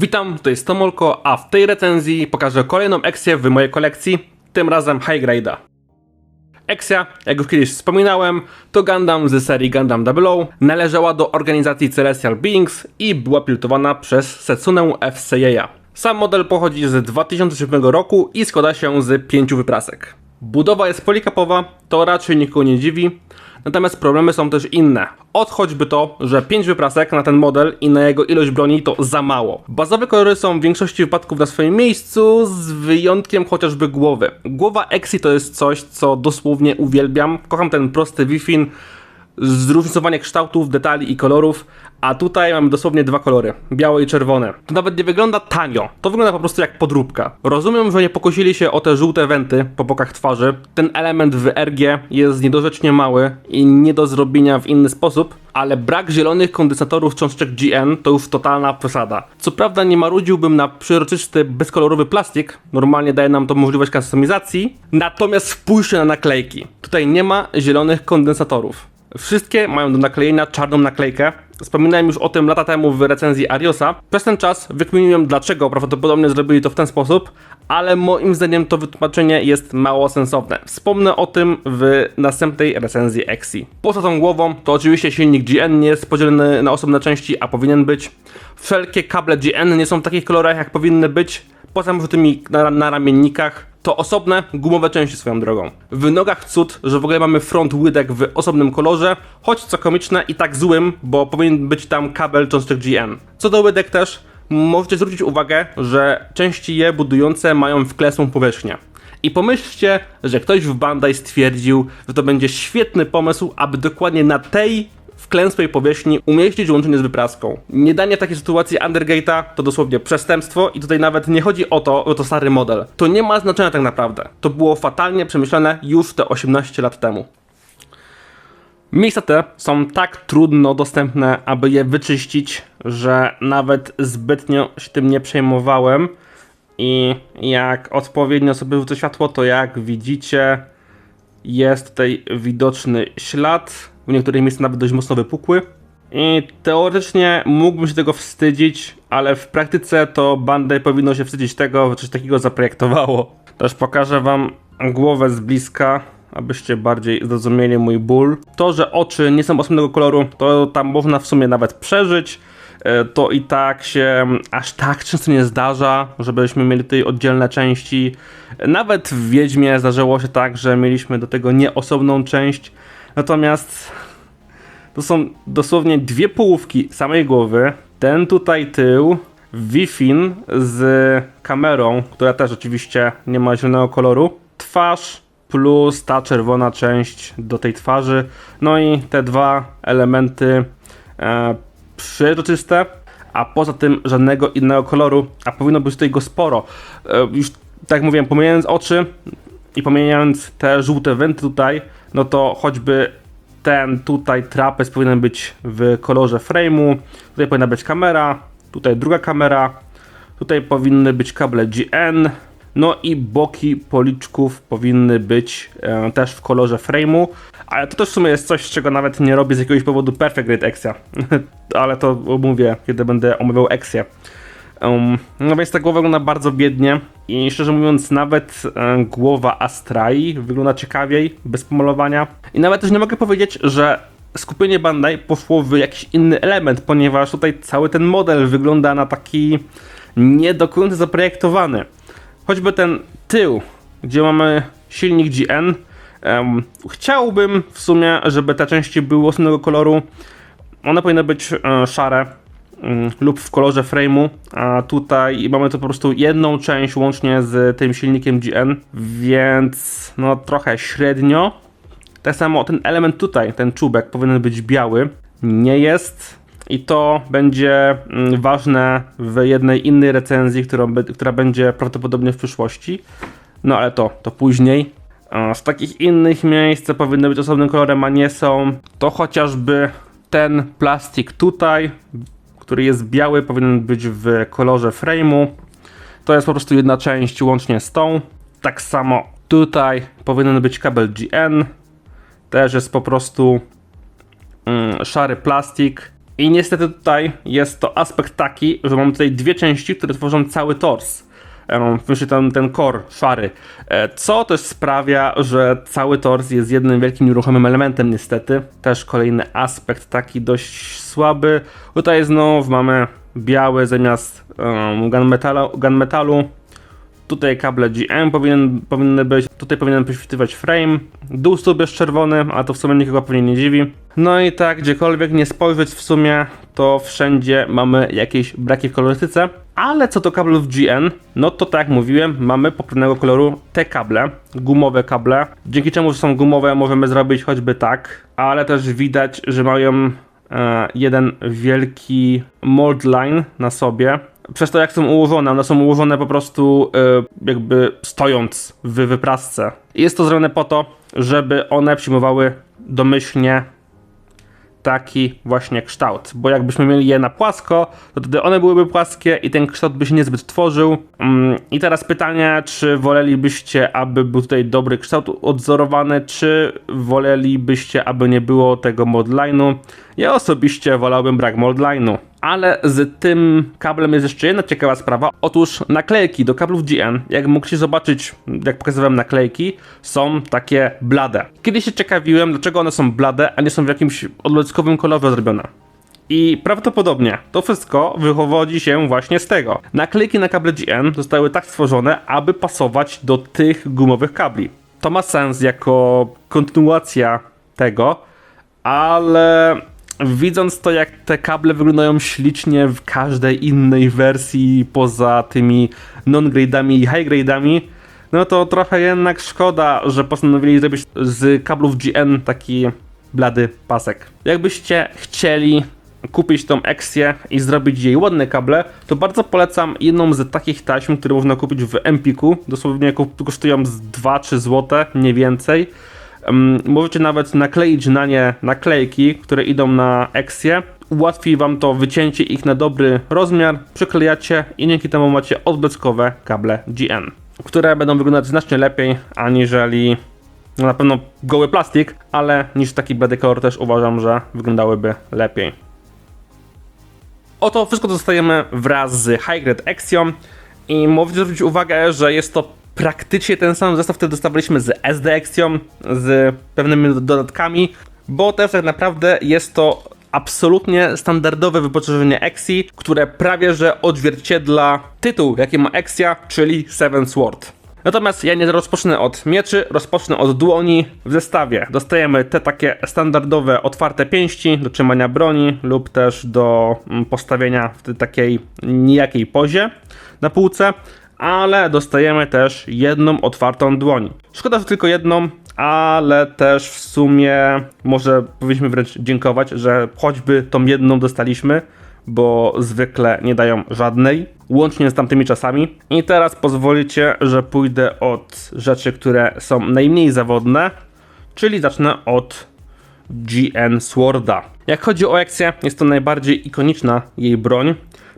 Witam, tutaj jest Tomolko, a w tej recenzji pokażę kolejną ekcję w mojej kolekcji, tym razem High Grade'a. Ekcja, jak już kiedyś wspominałem, to Gundam z serii Gundam 00, należała do organizacji Celestial Beings i była pilotowana przez Setsunę F. Seiya. Sam model pochodzi z 2007 roku i składa się z pięciu wyprasek. Budowa jest polikapowa, to raczej nikogo nie dziwi, natomiast problemy są też inne. Od choćby to, że 5 wyprasek na ten model i na jego ilość broni to za mało. Bazowe kolory są w większości wypadków na swoim miejscu, z wyjątkiem chociażby głowy. Głowa Exi to jest coś, co dosłownie uwielbiam. Kocham ten prosty Wi-Fi, zróżnicowanie kształtów, detali i kolorów, a tutaj mamy dosłownie dwa kolory, białe i czerwone. To nawet nie wygląda tanio, to wygląda po prostu jak podróbka. Rozumiem, że nie pokusili się o te żółte wenty po bokach twarzy. Ten element w RG jest niedorzecznie mały i nie do zrobienia w inny sposób, ale brak zielonych kondensatorów cząsteczek GN to już totalna przesada. Co prawda nie marudziłbym na przeroczysty, bezkolorowy plastik, normalnie daje nam to możliwość kustomizacji, natomiast spójrzcie na naklejki. Tutaj nie ma zielonych kondensatorów. Wszystkie mają do naklejenia czarną naklejkę. Wspominałem już o tym lata temu w recenzji Ariosa. Przez ten czas wykminiłem dlaczego prawdopodobnie zrobili to w ten sposób, ale moim zdaniem to wytłumaczenie jest mało sensowne. Wspomnę o tym w następnej recenzji Exi. Poza tą głową to oczywiście silnik GN nie jest podzielony na osobne części, a powinien być. Wszelkie kable GN nie są w takich kolorach jak powinny być. Poza tymi na, na ramiennikach to osobne, gumowe części swoją drogą. W nogach cud, że w ogóle mamy front łydek w osobnym kolorze, choć co komiczne i tak złym, bo powinien być tam kabel cząstek GN. Co do łydek też, możecie zwrócić uwagę, że części je budujące mają wklesłą powierzchnię. I pomyślcie, że ktoś w Bandai stwierdził, że to będzie świetny pomysł, aby dokładnie na tej wklęsłej powierzchni umieścić łączenie z wypraską. Nie danie takiej sytuacji Undergate'a to dosłownie przestępstwo i tutaj nawet nie chodzi o to, że to stary model. To nie ma znaczenia tak naprawdę. To było fatalnie przemyślane już te 18 lat temu. Miejsca te są tak trudno dostępne, aby je wyczyścić, że nawet zbytnio się tym nie przejmowałem. I jak odpowiednio sobie rzucę światło, to jak widzicie, jest tutaj widoczny ślad, w niektórych miejscach nawet dość mocno wypukły. I teoretycznie mógłbym się tego wstydzić, ale w praktyce to Bandai powinno się wstydzić tego, że coś takiego zaprojektowało. Też pokażę wam głowę z bliska, abyście bardziej zrozumieli mój ból. To, że oczy nie są osobnego koloru, to tam można w sumie nawet przeżyć. E, To i tak się aż tak często nie zdarza, żebyśmy mieli tutaj oddzielne części. Nawet w Wiedźmie zdarzyło się tak, że mieliśmy do tego nieosobną część. Natomiast to są dosłownie dwie połówki samej głowy. Ten tutaj tył, Wi-Fi z kamerą, która też oczywiście nie ma zielonego koloru. Twarz plus ta czerwona część do tej twarzy. No i te dwa elementy e, a poza tym żadnego innego koloru, a powinno być tutaj go sporo. E, już tak jak mówiłem, pomijając oczy i pomijając te żółte wenty tutaj, no to choćby ten tutaj trapez powinien być w kolorze frame'u, tutaj powinna być kamera, tutaj druga kamera, tutaj powinny być kable GN, no i boki policzków powinny być e, też w kolorze frame'u, ale to też w sumie jest coś, czego nawet nie robię z jakiegoś powodu Perfect Grade Exia, ale to omówię, kiedy będę omawiał Exię. Um, no więc ta głowa wygląda bardzo biednie i szczerze mówiąc nawet e, głowa Astrai wygląda ciekawiej, bez pomalowania. I nawet też nie mogę powiedzieć, że skupienie Bandai poszło w jakiś inny element, ponieważ tutaj cały ten model wygląda na taki nie do końca zaprojektowany. Choćby ten tył, gdzie mamy silnik GN, em, chciałbym w sumie, żeby te części były osobnego koloru. One powinny być e, szare, lub w kolorze frame'u, a tutaj mamy to po prostu jedną część łącznie z tym silnikiem GN, więc no trochę średnio. Tak samo ten element tutaj, ten czubek powinien być biały, nie jest. I to będzie mm, ważne w jednej innej recenzji, którą, która będzie prawdopodobnie w przyszłości. No ale to, to później. Z takich innych miejsc, co powinny być osobnym kolorem, a nie są, to chociażby ten plastik tutaj, który jest biały, powinien być w kolorze frame'u. To jest po prostu jedna część łącznie z tą. Tak samo tutaj powinien być kabel GN. Też jest po prostu mm, szary plastik. I niestety tutaj jest to aspekt taki, że mam tutaj dwie części, które tworzą cały tors. E, Myślę, ten, ten core szary. E, Co też sprawia, że cały tors jest jednym wielkim nieruchomym elementem, niestety. Też kolejny aspekt taki dość słaby. Tutaj znów mamy biały zamiast um, gunmetalu, gunmetalu. Tutaj kable GM powinien, powinny być, tutaj powinien poświtywać frame. Dół stóp jest czerwony, a to w sumie nikogo pewnie nie dziwi. No i tak, gdziekolwiek nie spojrzeć w sumie, to wszędzie mamy jakieś braki w kolorystyce. Ale co do kablów GN, no to tak jak mówiłem, mamy poprawnego koloru te kable, gumowe kable. Dzięki czemu są gumowe, możemy zrobić choćby tak, ale też widać, że mają e, jeden wielki mold line na sobie. Przez to jak są ułożone, one są ułożone po prostu e, jakby stojąc w wyprasce. Jest to zrobione po to, żeby one przyjmowały domyślnie taki właśnie kształt. Bo jakbyśmy mieli je na płasko, to wtedy one byłyby płaskie i ten kształt by się niezbyt tworzył. Mm, I teraz pytanie, czy wolelibyście, aby był tutaj dobry kształt odzorowany, czy wolelibyście, aby nie było tego modline'u? Ja osobiście wolałbym brak modline'u. Ale z tym kablem jest jeszcze jedna ciekawa sprawa. Otóż naklejki do kablów GN, jak mogliście zobaczyć, jak pokazywałem naklejki, są takie blade. Kiedyś się ciekawiłem, dlaczego one są blade, a nie są w jakimś odbłyskowym kolorze zrobione. I prawdopodobnie to wszystko wywodzi się właśnie z tego. Naklejki na kable GN zostały tak stworzone, aby pasować do tych gumowych kabli. To ma sens jako kontynuacja tego, ale widząc to, jak te kable wyglądają ślicznie w każdej innej wersji poza tymi non-grade'ami i high-grade'ami, no to trochę jednak szkoda, że postanowili zrobić z kablów GN taki blady pasek. Jakbyście chcieli kupić tą Exię i zrobić jej ładne kable, to bardzo polecam jedną z takich taśm, które można kupić w Empiku. Dosłownie ko- kosztują z 2-3 zł, nie więcej. Możecie nawet nakleić na nie naklejki, które idą na Exię. Ułatwi wam to wycięcie ich na dobry rozmiar, przyklejacie i dzięki temu macie odblaskowe kable GN, które będą wyglądać znacznie lepiej aniżeli no na pewno goły plastik, ale niż taki blady kolor też uważam, że wyglądałyby lepiej. Oto wszystko dostajemy wraz z High Grade Axiom i możecie zwrócić uwagę, że jest to praktycznie ten sam zestaw, który dostawaliśmy z SD Axiom, z pewnymi dodatkami, bo też tak naprawdę jest to absolutnie standardowe wyposażenie Exi, które prawie że odzwierciedla tytuł, jaki ma Exia, czyli Seven Sword. Natomiast ja nie rozpocznę od mieczy, rozpocznę od dłoni. W zestawie dostajemy te takie standardowe otwarte pięści do trzymania broni lub też do mm, postawienia w takiej nijakiej pozie na półce, ale dostajemy też jedną otwartą dłoń. Szkoda, że tylko jedną, ale też w sumie może powinniśmy wręcz dziękować, że choćby tą jedną dostaliśmy, bo zwykle nie dają żadnej, łącznie z tamtymi czasami. I teraz pozwolicie, że pójdę od rzeczy, które są najmniej zawodne, czyli zacznę od GN Sworda. Jak chodzi o Exię, jest to najbardziej ikoniczna jej broń,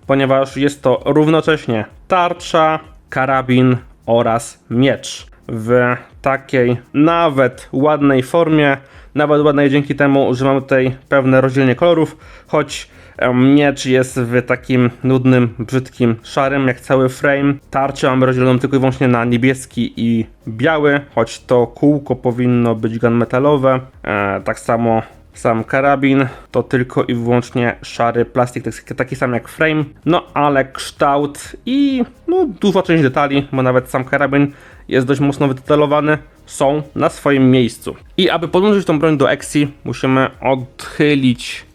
ponieważ jest to równocześnie tarcza, karabin oraz miecz. W takiej nawet ładnej formie, nawet ładnej dzięki temu, że mamy tutaj pewne rozdzielenie kolorów, choć miecz jest w takim nudnym, brzydkim, szarym, jak cały frame. Tarczę mamy rozdzieloną tylko i wyłącznie na niebieski i biały, choć to kółko powinno być gunmetalowe. E, tak samo sam karabin to tylko i wyłącznie szary plastik, taki, taki sam jak frame, no ale kształt i no, duża część detali, bo nawet sam karabin jest dość mocno wydetalowany, są na swoim miejscu. I aby podłączyć tą broń do Exi, musimy odchylić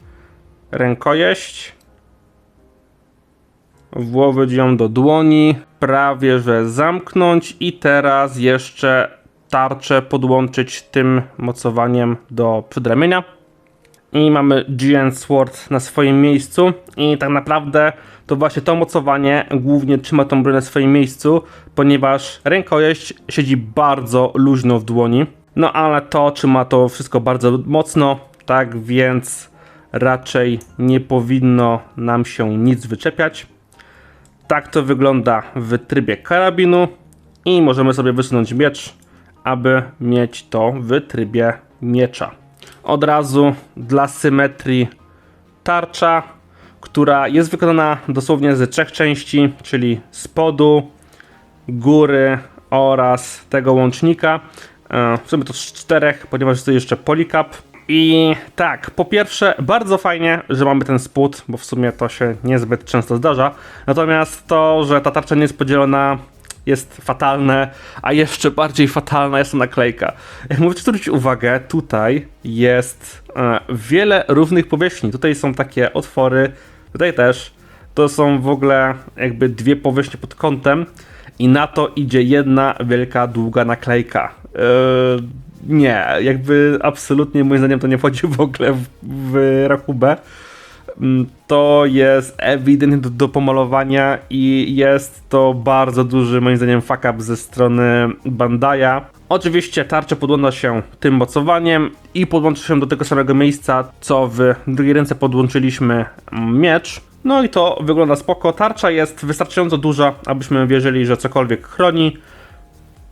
rękojeść, włożyć ją do dłoni, prawie że zamknąć i teraz jeszcze tarczę podłączyć tym mocowaniem do przedramienia i mamy GN Sword na swoim miejscu i tak naprawdę to właśnie to mocowanie głównie trzyma tą broń na swoim miejscu, ponieważ rękojeść siedzi bardzo luźno w dłoni. No ale to trzyma to wszystko bardzo mocno, tak więc raczej nie powinno nam się nic wyczepiać. Tak to wygląda w trybie karabinu i możemy sobie wysunąć miecz, aby mieć to w trybie miecza. Od razu dla symetrii tarcza, która jest wykonana dosłownie ze trzech części, czyli spodu, góry oraz tego łącznika. E, W sumie to z czterech, ponieważ jest to jeszcze polycap. I tak, po pierwsze, bardzo fajnie, że mamy ten spód, bo w sumie to się niezbyt często zdarza. Natomiast to, że ta tarcza nie jest podzielona, jest fatalne, a jeszcze bardziej fatalna jest ta naklejka. Jak mówię, zwrócić uwagę, tutaj jest e, wiele równych powierzchni. Tutaj są takie otwory, tutaj też. To są w ogóle jakby dwie powierzchnie pod kątem i na to idzie jedna wielka, długa naklejka. Yy, nie, jakby absolutnie moim zdaniem to nie wchodzi w ogóle w, w rachubę. Mm, To jest ewidentnie do, do pomalowania i jest to bardzo duży moim zdaniem fuck up ze strony Bandai'a. Oczywiście tarcza podłącza się tym mocowaniem i podłącza się do tego samego miejsca, co w drugiej ręce podłączyliśmy miecz. No i to wygląda spoko. Tarcza jest wystarczająco duża, abyśmy wierzyli, że cokolwiek chroni.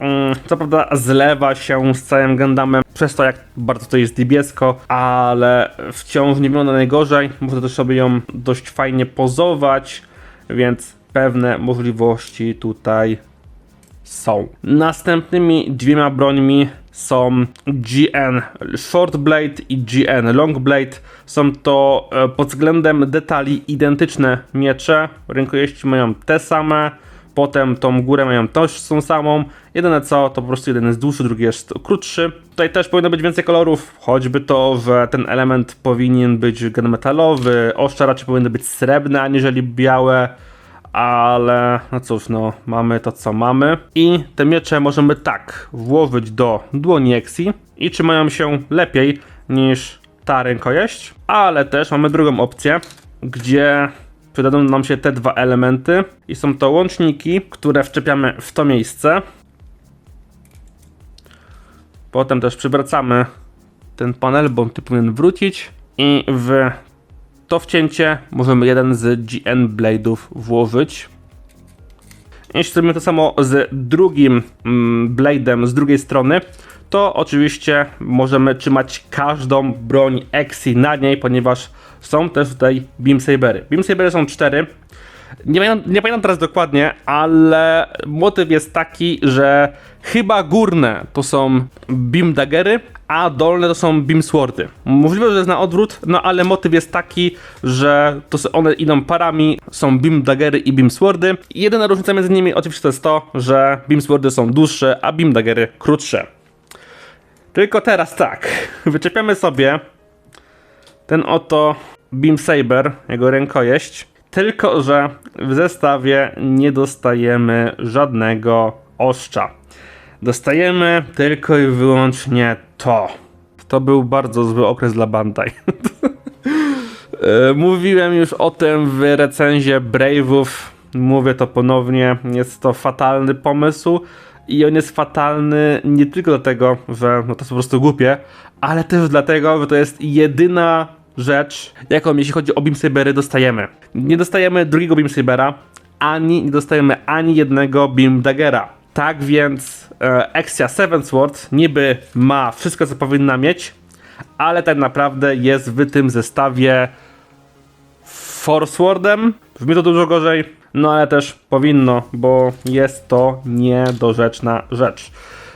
Mm, Co prawda zlewa się z całym Gundamem przez to, jak bardzo to jest niebiesko, ale wciąż nie wygląda najgorzej. Można też sobie ją dość fajnie pozować, więc pewne możliwości tutaj są. Następnymi dwiema brońmi są GN Short Blade i GN Long Blade. Są to e, pod względem detali identyczne miecze. Rękojeści mają te same. Potem tą górę mają też tą samą. Jedyne co, to po prostu jeden jest dłuższy, drugi jest krótszy. Tutaj też powinno być więcej kolorów, choćby to, że ten element powinien być gunmetalowy, ostrza raczej powinny być srebrne, aniżeli białe ale no cóż, no mamy to co mamy. I te miecze możemy tak włożyć do dłoni Exi i trzymają się lepiej niż ta rękojeść, ale też mamy drugą opcję, gdzie przydadzą nam się te dwa elementy i są to łączniki, które wczepiamy w to miejsce. Potem też przywracamy ten panel, bo on tu powinien wrócić i w to wcięcie możemy jeden z GN Blade'ów włożyć. Jeśli zrobimy to samo z drugim mm, Blade'em z drugiej strony, to oczywiście możemy trzymać każdą broń Exi na niej, ponieważ są też tutaj Beam Sabery. Beam Sabery są cztery. Nie pamiętam, nie pamiętam teraz dokładnie, ale motyw jest taki, że chyba górne to są Beam Daggery, a dolne to są Beam Swordy. Możliwe, że jest na odwrót, no ale motyw jest taki, że to one idą parami, są Beam Daggery i Beam Swordy. Jedyna różnica między nimi oczywiście to jest to, że Beam Swordy są dłuższe, a Beam Daggery krótsze. Tylko teraz tak, wyczepiamy sobie ten oto Beam Saber, jego rękojeść. Tylko, że w zestawie nie dostajemy żadnego ostrza. Dostajemy tylko i wyłącznie to. To był bardzo zły okres dla Bandai. E, Mówiłem już o tym w recenzie Brave'ów. Mówię to ponownie. Jest to fatalny pomysł. I on jest fatalny nie tylko dlatego, że no to jest po prostu głupie, ale też dlatego, że to jest jedyna rzecz, jaką jeśli chodzi o Beam Sabery dostajemy. Nie dostajemy drugiego Beam Sabera, ani nie dostajemy ani jednego Beam Daggera. Tak więc e, Exia Seven Sword niby ma wszystko, co powinna mieć, ale tak naprawdę jest w tym zestawie Force Swordem. Brzmi to dużo gorzej, no ale też powinno, bo jest to niedorzeczna rzecz.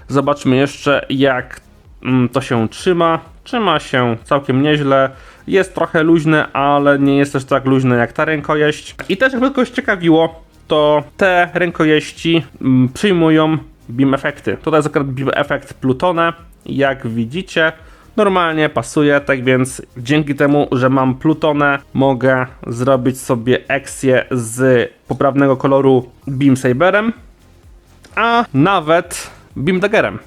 Zobaczmy jeszcze, jak mm, to się trzyma. Trzyma się całkiem nieźle. Jest trochę luźne, ale nie jest też tak luźne jak ta rękojeść. I też jakby kogoś ciekawiło, to te rękojeści mm, przyjmują beam efekty. Tutaj jest akurat beam efekt Plutone. Jak widzicie, normalnie pasuje, tak więc dzięki temu, że mam Plutonę, mogę zrobić sobie ekcję z poprawnego koloru Beam Saberem, a nawet Beam Daggerem.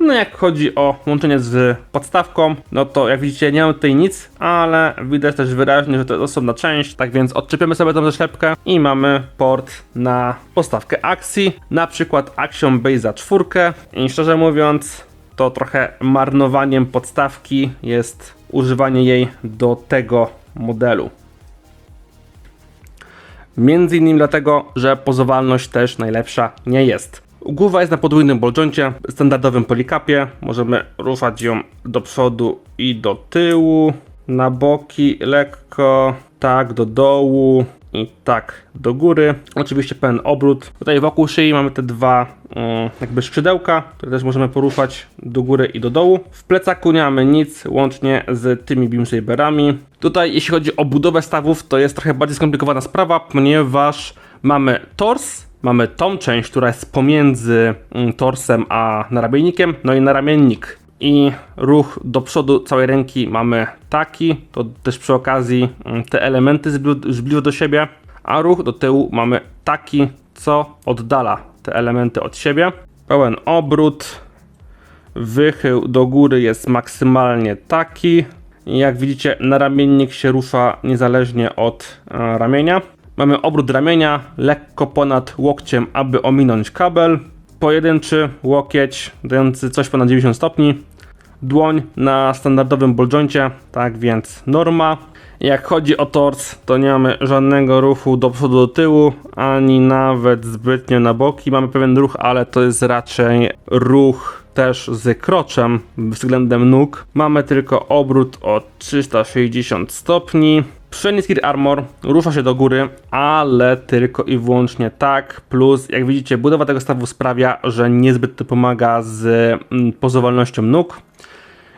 No jak chodzi o łączenie z podstawką, no to jak widzicie nie mam tutaj nic, ale widać też wyraźnie, że to jest osobna część, tak więc odczepiamy sobie tą zaszlepkę i mamy port na podstawkę akcji, na przykład Action Base'a 4 i szczerze mówiąc to trochę marnowaniem podstawki jest używanie jej do tego modelu. Między innymi dlatego, że pozowalność też najlepsza nie jest. Głowa jest na podwójnym balljoincie, standardowym polikapie. Możemy ruszać ją do przodu i do tyłu, na boki lekko, tak do dołu i tak do góry. Oczywiście pełen obrót. Tutaj wokół szyi mamy te dwa mm, jakby skrzydełka, które też możemy poruszać do góry i do dołu. W plecaku nie mamy nic łącznie z tymi beamsaberami. Tutaj jeśli chodzi o budowę stawów, to jest trochę bardziej skomplikowana sprawa, ponieważ mamy tors, mamy tą część, która jest pomiędzy mm, torsem a naramiennikiem, no i naramiennik. I ruch do przodu całej ręki mamy taki, to też przy okazji mm, te elementy zbli- zbliża do siebie, a ruch do tyłu mamy taki, co oddala te elementy od siebie. Pełen obrót, wychył do góry jest maksymalnie taki. Jak widzicie, naramiennik się rusza niezależnie od e, ramienia. Mamy obrót ramienia lekko ponad łokciem, aby ominąć kabel. Pojedynczy łokieć dający coś ponad 90 stopni. Dłoń na standardowym balljoincie, tak więc norma. Jak chodzi o tors, to nie mamy żadnego ruchu do przodu, do tyłu, ani nawet zbytnio na boki. Mamy pewien ruch, ale to jest raczej ruch też z kroczem względem nóg. Mamy tylko obrót o 360 stopni. Skid armor rusza się do góry, ale tylko i wyłącznie tak. Plus, jak widzicie, budowa tego stawu sprawia, że niezbyt to pomaga z mm, pozowalnością nóg.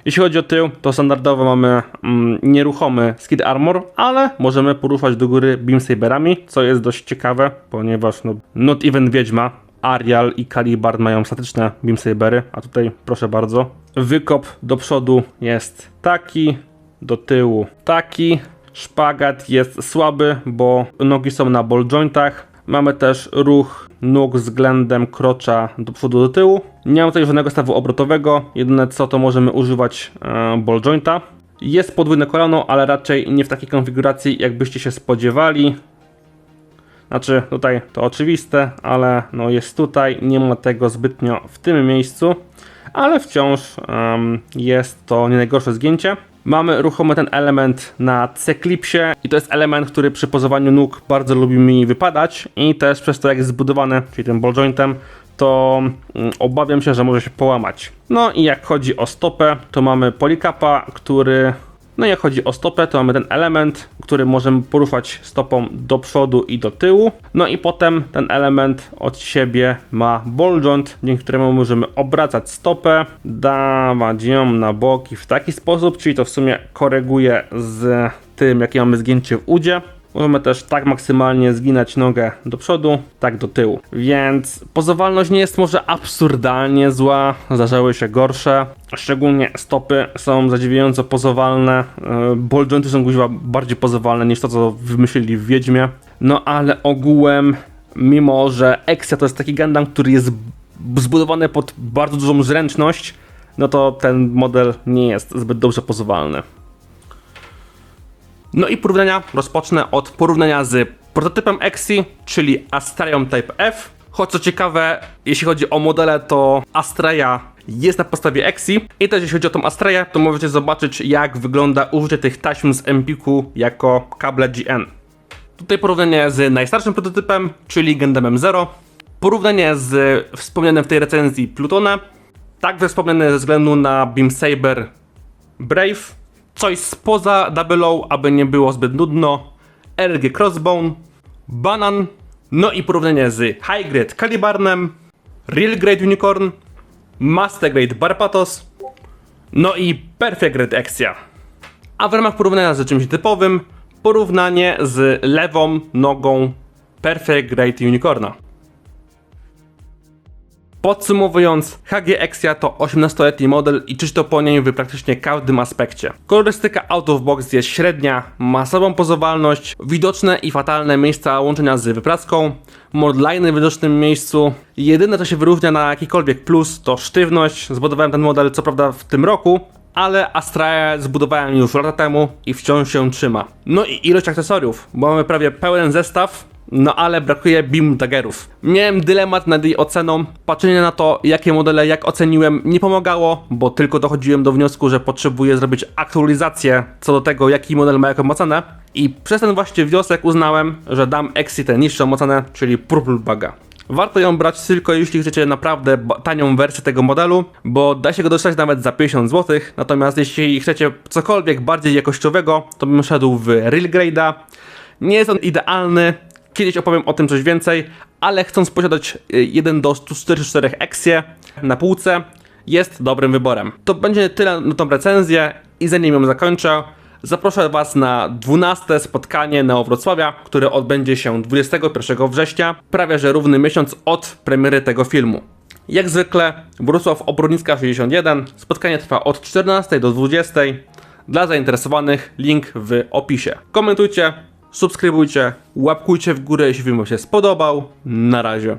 Jeśli chodzi o tył, to standardowo mamy mm, nieruchomy skid armor, ale możemy poruszać do góry beamsaberami, co jest dość ciekawe, ponieważ no, not even Wiedźma, Arial i Calibar mają statyczne beamsabery, a tutaj proszę bardzo. Wykop do przodu jest taki, do tyłu taki. Szpagat jest słaby, bo nogi są na ball jointach. Mamy też ruch nóg względem krocza do przodu, do tyłu. Nie mamy tutaj żadnego stawu obrotowego. Jedyne co to możemy używać e, ball jointa. Jest podwójne kolano, ale raczej nie w takiej konfiguracji, jakbyście się spodziewali. Znaczy, tutaj to oczywiste, ale no jest tutaj, nie ma tego zbytnio w tym miejscu, ale wciąż em, jest to nie najgorsze zgięcie. Mamy ruchomy ten element na C-klipsie i to jest element, który przy pozowaniu nóg bardzo lubi mi wypadać i też przez to jak jest zbudowany, czyli tym ball jointem, to mm, obawiam się, że może się połamać. No i jak chodzi o stopę, to mamy polikapa, który no i jak chodzi o stopę, to mamy ten element, który możemy poruszać stopą do przodu i do tyłu. No i potem ten element od siebie ma ball joint, dzięki któremu możemy obracać stopę, dawać ją na boki w taki sposób, czyli to w sumie koryguje z tym, jakie mamy zgięcie w udzie. Możemy też tak maksymalnie zginać nogę do przodu, tak do tyłu. Więc pozowalność nie jest może absurdalnie zła, zdarzały się gorsze. Szczególnie stopy są zadziwiająco pozowalne. e, Ball jointy są kuźwa bardziej pozowalne niż to, co wymyślili w Wiedźmie. No ale ogółem, mimo że Exia to jest taki Gundam, który jest zbudowany pod bardzo dużą zręczność, no to ten model nie jest zbyt dobrze pozowalny. No i porównania rozpocznę od porównania z prototypem Exi, czyli Astraium Type F. Choć co ciekawe, jeśli chodzi o modele, to Astraja jest na podstawie Exi. I też jeśli chodzi o tą Astraję, to możecie zobaczyć jak wygląda użycie tych taśm z Empiku jako kable GN. Tutaj porównanie z najstarszym prototypem, czyli Gundamem Zero. Porównanie z wspomnianym w tej recenzji Plutonem. Także wspomniane ze względu na Beam Saber Brave. Coś spoza Double O, aby nie było zbyt nudno. RG Crossbone. Banan. No i porównanie z High Grade Calibarnem. Real Grade Unicorn. Master Grade Barbatos. No i Perfect Grade Exia. A w ramach porównania z czymś typowym, porównanie z lewą nogą Perfect Grade Unicorna. Podsumowując, HG Exia to 18-letni model i czysto po niej w praktycznie każdym aspekcie. Kolorystyka out of box jest średnia, ma słabą pozowalność, widoczne i fatalne miejsca łączenia z wypraską, modliny w widocznym miejscu. Jedyne co się wyróżnia na jakikolwiek plus to sztywność. Zbudowałem ten model co prawda w tym roku, ale Astraę zbudowałem już lata temu i wciąż się trzyma. No i ilość akcesoriów, bo mamy prawie pełen zestaw, no ale brakuje beam daggerów. Miałem dylemat nad jej oceną. Patrzenie na to, jakie modele jak oceniłem, nie pomagało, bo tylko dochodziłem do wniosku, że potrzebuję zrobić aktualizację co do tego, jaki model ma jaką ocenę. I przez ten właśnie wniosek uznałem, że dam Exi tę niższą ocenę, czyli Purple Baga. Warto ją brać tylko jeśli chcecie naprawdę tanią wersję tego modelu, bo da się go dostać nawet za 50 zł. Natomiast jeśli chcecie cokolwiek bardziej jakościowego, to bym szedł w Real Grade'a. Nie jest on idealny, kiedyś opowiem o tym coś więcej, ale chcąc posiadać y, 1 do 144 Exie na półce, jest dobrym wyborem. To będzie tyle na tą recenzję i zanim ją zakończę, zaproszę Was na 12 spotkanie Neo Wrocławia, które odbędzie się 21 września, prawie że równy miesiąc od premiery tego filmu. Jak zwykle Wrocław Obrodnicka 61, spotkanie trwa od 14 do 20. Dla zainteresowanych link w opisie. Komentujcie, subskrybujcie, łapkujcie w górę, jeśli film Wam się spodobał. Na razie.